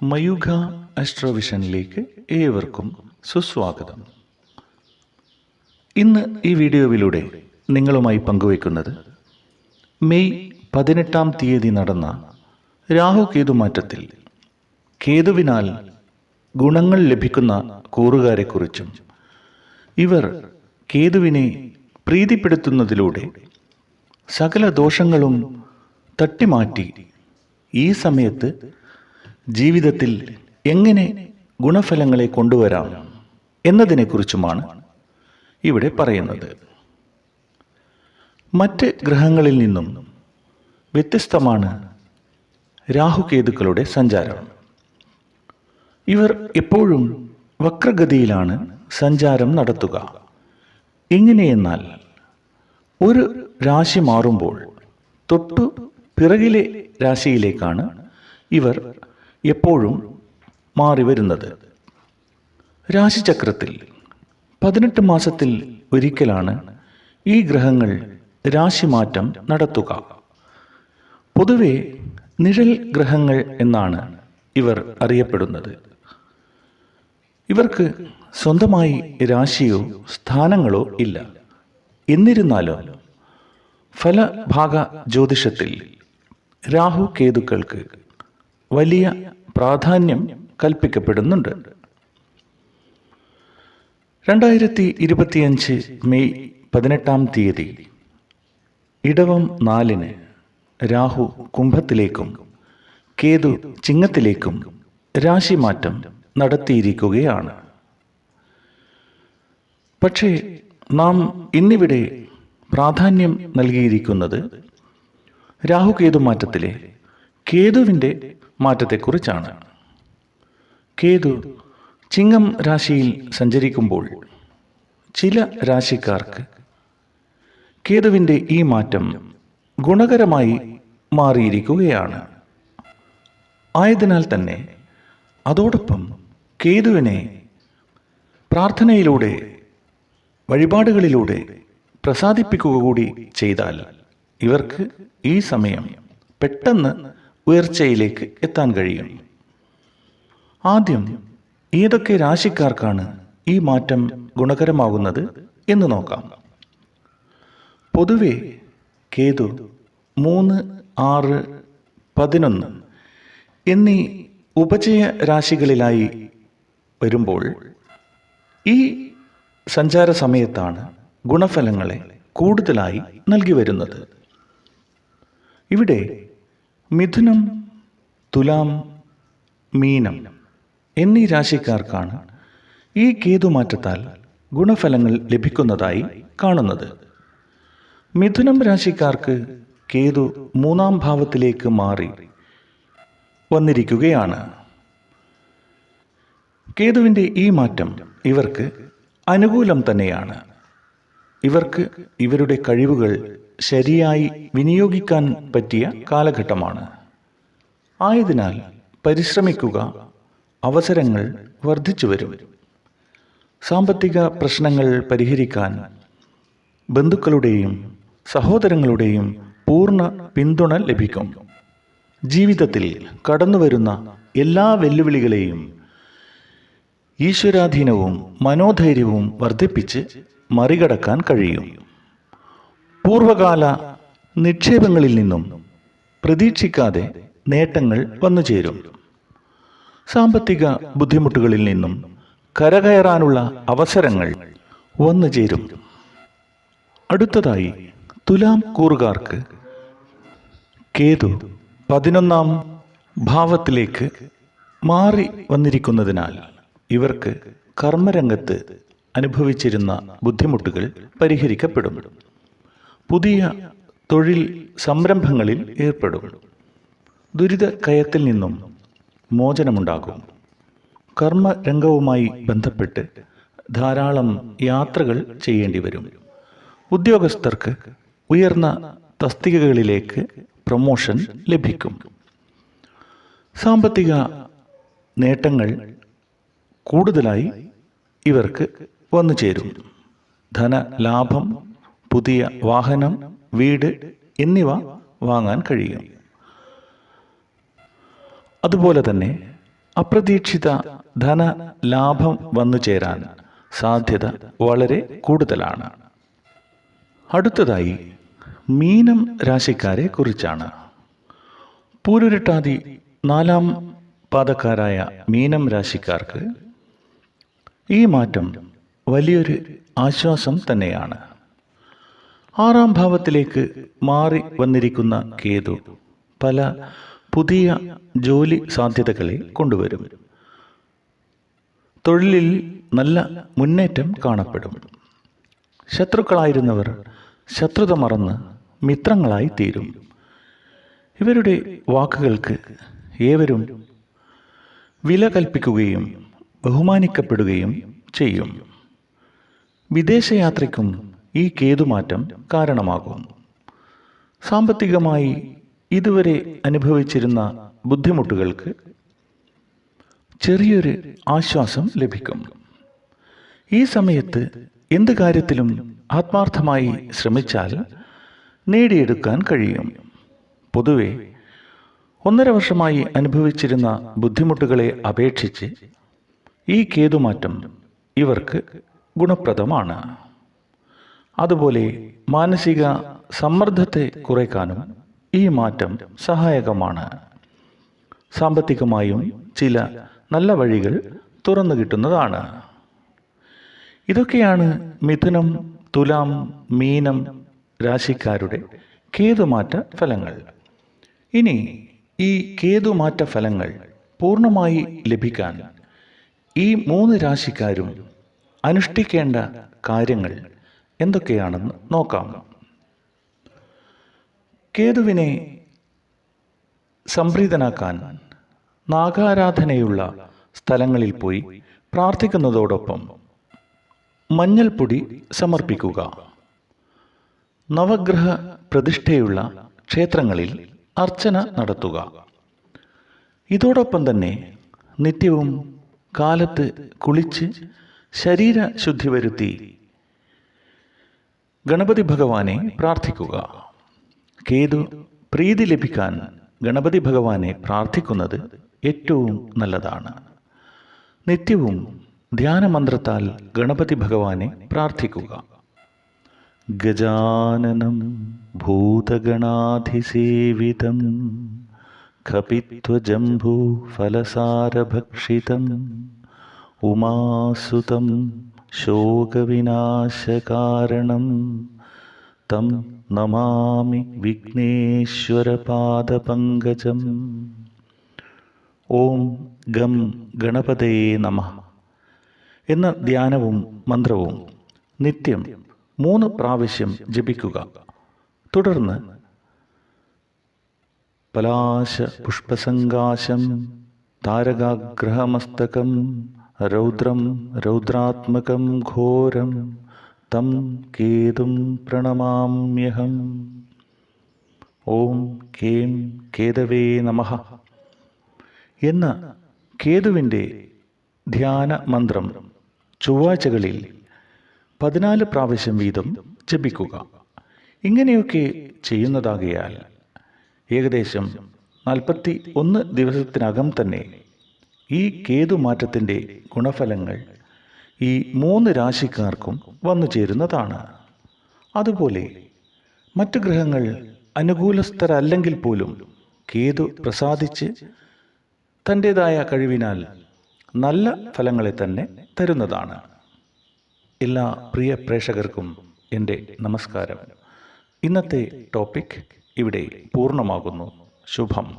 മയൂഖ അസ്ട്രോവിഷനിലേക്ക് ഏവർക്കും സുസ്വാഗതം. ഇന്ന് ഈ വീഡിയോയിലൂടെ നിങ്ങളുമായി പങ്കുവയ്ക്കുന്നത് മെയ് പതിനെട്ടാം തീയതി നടന്ന രാഹു കേതു മാറ്റത്തിൽ കേതുവിനാൽ ഗുണങ്ങൾ ലഭിക്കുന്ന കൂറുകാരെക്കുറിച്ചും ഇവർ കേതുവിനെ പ്രീതിപ്പെടുത്തുന്നതിലൂടെ സകല ദോഷങ്ങളും തട്ടിമാറ്റി ഈ സമയത്ത് ജീവിതത്തിൽ എങ്ങനെ ഗുണഫലങ്ങളെ കൊണ്ടുവരാം എന്നതിനെക്കുറിച്ചുമാണ് ഇവിടെ പറയുന്നത്. മറ്റ് ഗ്രഹങ്ങളിൽ നിന്നും വ്യത്യസ്തമാണ് രാഹുകേതുക്കളുടെ സഞ്ചാരം. ഇവർ എപ്പോഴും വക്രഗതിയിലാണ് സഞ്ചാരം നടത്തുക. എങ്ങനെയെന്നാൽ ഒരു രാശി മാറുമ്പോൾ തൊട്ടു പിറകിലെ രാശിയിലേക്കാണ് ഇവർ എപ്പോഴും മാറി വരുന്നത്. രാശിചക്രത്തിൽ പതിനെട്ട് മാസത്തിൽ ഒരിക്കലാണ് ഈ ഗ്രഹങ്ങൾ രാശിമാറ്റം നടത്തുക. പൊതുവെ നിഴൽ ഗ്രഹങ്ങൾ എന്നാണ് ഇവർ അറിയപ്പെടുന്നത്. ഇവർക്ക് സ്വന്തമായി രാശിയോ സ്ഥാനങ്ങളോ ഇല്ല. എന്നിരുന്നാലും ഫലഭാഗ ജ്യോതിഷത്തിൽ രാഹു കേതുക്കൾക്ക് വലിയ പ്രാധാന്യം കൽപ്പിക്കപ്പെടുന്നുണ്ട്. രണ്ടായിരത്തി ഇരുപത്തിയഞ്ച് മെയ് പതിനെട്ടാം തീയതി ഇടവം നാലിന് രാഹു കുംഭത്തിലേക്കും കേതു ചിങ്ങത്തിലേക്കും രാശിമാറ്റം നടത്തിയിരിക്കുകയാണ്. പക്ഷേ നാം ഇന്നിവിടെ പ്രാധാന്യം നൽകിയിരിക്കുന്നത് രാഹുകേതു മാറ്റത്തിലെ കേതുവിന്റെ മാറ്റത്തെക്കുറിച്ചാണ്. കേതു ചിങ്ങം രാശിയിൽ സഞ്ചരിക്കുമ്പോൾ ചില രാശിക്കാർക്ക് കേതുവിന്റെ ഈ മാറ്റം ഗുണകരമായി മാറിയിരിക്കുകയാണ്. ആയതിനാൽ തന്നെ അതോടൊപ്പം കേതുവിനെ പ്രാർത്ഥനയിലൂടെ വഴിപാടുകളിലൂടെ പ്രസാദിപ്പിക്കുക കൂടി ചെയ്താൽ ഇവർക്ക് ഈ സമയം പെട്ടെന്ന് ഉയർച്ചയിലേക്ക് എത്താൻ കഴിയും. ആദ്യം ഏതൊക്കെ രാശിക്കാർക്കാണ് ഈ മാറ്റം ഗുണകരമാകുന്നത് എന്ന് നോക്കാം. പൊതുവെ കേതു മൂന്ന് ആറ് പതിനൊന്ന് എന്നീ ഉപജയ രാശികളിലായി വരുമ്പോൾ ഈ സഞ്ചാര സമയത്താണ് ഗുണഫലങ്ങളെ കൂടുതലായി നൽകി വരുന്നത്. ഇവിടെ മിഥുനം തുലാം മീനം എന്നീ രാശിക്കാർക്കാണ് ഈ കേതുമാറ്റത്താൽ ഗുണഫലങ്ങൾ ലഭിക്കുന്നതായി കാണുന്നത്. മിഥുനം രാശിക്കാർക്ക് കേതു മൂന്നാം ഭാവത്തിലേക്ക് മാറി വന്നിരിക്കുകയാണ്. കേതുവിന്റെ ഈ മാറ്റം ഇവർക്ക് അനുകൂലം തന്നെയാണ്. ഇവർക്ക് ഇവരുടെ കഴിവുകൾ ശരിയായി വിനിയോഗിക്കാൻ പറ്റിയ കാലഘട്ടമാണ്. ആയതിനാൽ പരിശ്രമിക്കുക അവസരങ്ങൾ വർദ്ധിച്ചു വരും. സാമ്പത്തിക പ്രശ്നങ്ങൾ പരിഹരിക്കാൻ ബന്ധുക്കളുടെയും സഹോദരങ്ങളുടെയും പൂർണ പിന്തുണ ലഭിക്കും. ജീവിതത്തിൽ കടന്നുവരുന്ന എല്ലാ വെല്ലുവിളികളെയും ഈശ്വരാധീനവും മനോധൈര്യവും വർദ്ധിപ്പിച്ച് മറികടക്കാൻ കഴിയും. പൂർവകാല നിക്ഷേപങ്ങളിൽ നിന്നും പ്രതീക്ഷിക്കാതെ നേട്ടങ്ങൾ വന്നു ചേരും. സാമ്പത്തിക ബുദ്ധിമുട്ടുകളിൽ നിന്നും കരകയറാനുള്ള അവസരങ്ങൾ വന്നു ചേരും. അടുത്തതായി തുലാം കൂറുകാർക്ക് കേതു പതിനൊന്നാം ഭാവത്തിലേക്ക് മാറി വന്നിരിക്കുന്നതിനാൽ ഇവർക്ക് കർമ്മരംഗത്ത് അനുഭവിച്ചിരുന്ന ബുദ്ധിമുട്ടുകൾ പരിഹരിക്കപ്പെടും. പുതിയ തൊഴിൽ സംരംഭങ്ങളിൽ ഏർപ്പെടും. ദുരിത കയത്തിൽ നിന്നും മോചനമുണ്ടാകും. കർമ്മരംഗവുമായി ബന്ധപ്പെട്ട് ധാരാളം യാത്രകൾ ചെയ്യേണ്ടി വരും. ഉദ്യോഗസ്ഥർക്ക് ഉയർന്ന തസ്തികകളിലേക്ക് പ്രൊമോഷൻ ലഭിക്കും. സാമ്പത്തിക നേട്ടങ്ങൾ കൂടുതലായി ഇവർക്ക് വന്നു ചേരും ധനലാഭം പുതിയ വാഹനം വീട് എന്നിവ വാങ്ങാൻ കഴിയും. അതുപോലെ തന്നെ അപ്രതീക്ഷിത ധന ലാഭം വന്നു ചേരാൻ സാധ്യത വളരെ കൂടുതലാണ്. അടുത്തതായി മീനം രാശിക്കാരെ കുറിച്ചാണ്. പൂരുരുട്ടാതി നാലാം പാദക്കാരായ മീനം രാശിക്കാർക്ക് ഈ മാറ്റം വലിയൊരു ആശ്വാസം തന്നെയാണ്. ആറാം ഭാവത്തിലേക്ക് മാറി വന്നിരിക്കുന്ന കേതു പല പുതിയ ജോലി സാധ്യതകളെ കൊണ്ടുവരും. തൊഴിലിൽ നല്ല മുന്നേറ്റം കാണപ്പെടും. ശത്രുക്കളായിരുന്നവർ ശത്രുത മറന്ന് മിത്രങ്ങളായി തീരും. ഇവരുടെ വാക്കുകൾക്ക് ഏവരും വില കൽപ്പിക്കുകയും ബഹുമാനിക്കപ്പെടുകയും ചെയ്യും. വിദേശയാത്രയ്ക്കും ഈ കേതുമാറ്റം കാരണമാകും. സാമ്പത്തികമായി ഇതുവരെ അനുഭവിച്ചിരുന്ന ബുദ്ധിമുട്ടുകൾക്ക് ചെറിയൊരു ആശ്വാസം ലഭിക്കും. ഈ സമയത്ത് എന്ത് കാര്യത്തിലും ആത്മാർത്ഥമായി ശ്രമിച്ചാൽ നേടിയെടുക്കാൻ കഴിയും. പൊതുവെ ഒന്നര വർഷമായി അനുഭവിച്ചിരുന്ന ബുദ്ധിമുട്ടുകളെ അപേക്ഷിച്ച് ഈ കേതുമാറ്റം ഇവർക്ക് ഗുണപ്രദമാണ്. അതുപോലെ മാനസിക സമ്മർദ്ദത്തെ കുറയ്ക്കാനും ഈ മാറ്റം സഹായകമാണ്. സാമ്പത്തികമായും ചില നല്ല വഴികൾ തുറന്നു കിട്ടുന്നതാണ്. ഇതൊക്കെയാണ് മിഥുനം തുലാം മീനം രാശിക്കാരുടെ കേതുമാറ്റ ഫലങ്ങൾ. ഇനി ഈ കേതുമാറ്റ ഫലങ്ങൾ പൂർണമായി ലഭിക്കാൻ ഈ മൂന്ന് രാശിക്കാരും അനുഷ്ഠിക്കേണ്ട കാര്യങ്ങൾ എന്തൊക്കെയാണെന്ന് നോക്കാം. കേതുവിനെ സംപ്രീതനാക്കാൻ നാഗാരാധനയുള്ള സ്ഥലങ്ങളിൽ പോയി പ്രാർത്ഥിക്കുന്നതോടൊപ്പം മഞ്ഞൾപ്പൊടി സമർപ്പിക്കുക. നവഗ്രഹ പ്രതിഷ്ഠയുള്ള ക്ഷേത്രങ്ങളിൽ അർച്ചന നടത്തുക. ഇതോടൊപ്പം തന്നെ നിത്യവും കാലത്ത് കുളിച്ച് ശരീരശുദ്ധി വരുത്തി ഗണപതി ഭഗവാനെ പ്രാർത്ഥിക്കുക. കേതു പ്രീതി ലഭിക്കാൻ ഗണപതി ഭഗവാനെ പ്രാർത്ഥിക്കുന്നത് ഏറ്റവും നല്ലതാണ്. നിത്യവും ധ്യാനമന്ത്രത്താൽ ഗണപതി ഭഗവാനെ പ്രാർത്ഥിക്കുക. ഗജാനനം ഭൂതഗണാധിസേവിതം കപിത്വജംഭൂ ഫലസാരഭക്ഷിതം ഉമാസുതം ശോകവിനാശകാരണം. തം നമാമി വിഘ്നേശ്വരപാദപങ്കജം. ഓം ഗം ഗണപതേ നമ. എന്ന ധ്യാനവും മന്ത്രവും നിത്യം മൂന്ന് പ്രാവശ്യം ജപിക്കുക. തുടർന്ന് പലാശ പുഷ്പസങ്കാശം താരകാഗ്രഹമസ്തകം രൗദ്രം രൗദ്രാത്മകം ഘോരം തം കേതും പ്രണമാമ്യഹം. ഓം കേം കേതവേ നമ. എന്ന കേതുവിന്റെ ധ്യാന മന്ത്രം ചൊവ്വാഴ്ചകളിൽ പതിനാല് പ്രാവശ്യം വീതം ജപിക്കുക. ഇങ്ങനെയൊക്കെ ചെയ്യുന്നതാകയാൽ ഏകദേശം നാൽപ്പത്തി ഒന്ന് ദിവസത്തിനകം തന്നെ ഈ കേതുമാറ്റത്തിന്റെ ഗുണഫലങ്ങൾ ഈ മൂന്ന് രാശിക്കാർക്കും വന്നു ചേരുന്നതാണ്. അതുപോലെ മറ്റു ഗ്രഹങ്ങൾ അനുകൂലസ്ഥരല്ലെങ്കിൽ പോലും കേതു പ്രസാദിച്ച് തന്റേതായ കഴിവിനാൽ നല്ല ഫലങ്ങളെ തന്നെ തരുന്നതാണ്. എല്ലാ പ്രിയ പ്രേക്ഷകർക്കും എന്റെ നമസ്കാരം. ഇന്നത്തെ ടോപ്പിക് ഇവിടെ പൂർണമാകുന്നു. ശുഭം.